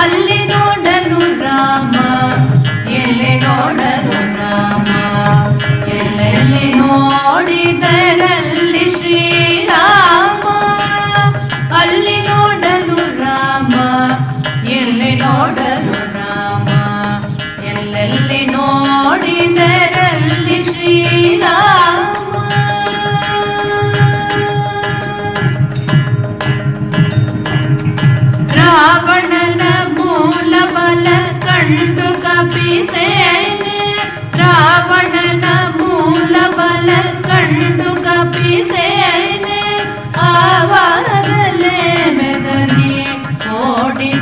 ಅಲ್ಲಿ ನೋಡನು ರಾಮ, ಎಲ್ಲಿ ನೋಡನು ರಾಮ, ಎಲ್ಲೆಲ್ಲಿ ನೋಡಿದರಲ್ಲಿ ಶ್ರೀರಾಮ, ಅಲ್ಲಿ ನೋಡನು ರಾಮ, ಎಲ್ಲಿ ನೋಡನು ರಾಮ, ಎಲ್ಲೆಲ್ಲಿ ನೋಡಿದರಲ್ಲಿ ಶ್ರೀರಾಮ.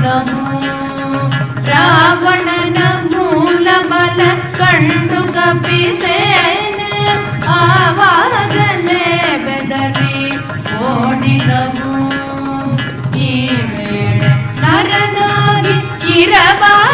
ಲಿಂಗಮು ರಾವಣನ ಮೂಲ ಬಲ ಕಂಡು ಕಪಿಸೇನೆ ಆವಾಗಲೇ ಬೆದರಿ ಓಡಿದವು ಈ ವೇಳೆ ನರನಾಗಿ ಇರಬಾರ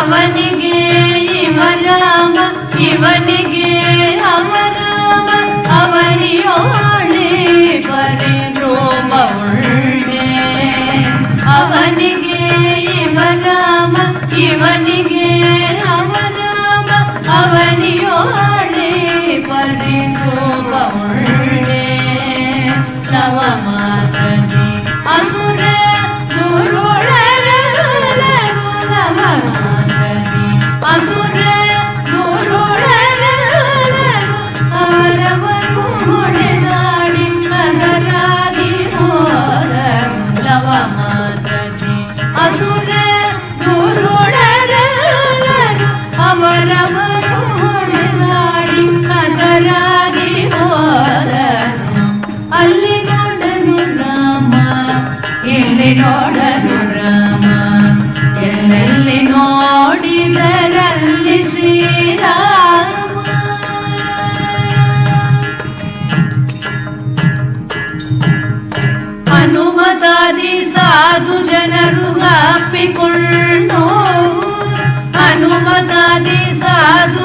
ಅವನಿಗೆ ಇವರಾಮ ಇವನಿಗೆ ಅವರಾಮ ಅವನಿಯೋಳೆ ಬರೆ ರೋಮ ಉಳ್ಳೆ. ಅವನಿಗೆ ಇವರಾಮ ಇವನಿಗೆ ಅವರಾಮ ಅವನಿಯೋಳೆ ಬರೆ ರೋಮ ಉಳ್ಳೆ. ಲವ ಮಾತ್ರ ಸಾಧು ಜನರು ಅಪ್ಪಿಕೊಂಡು ಹನುಮತಾದಿ ಸಾಧು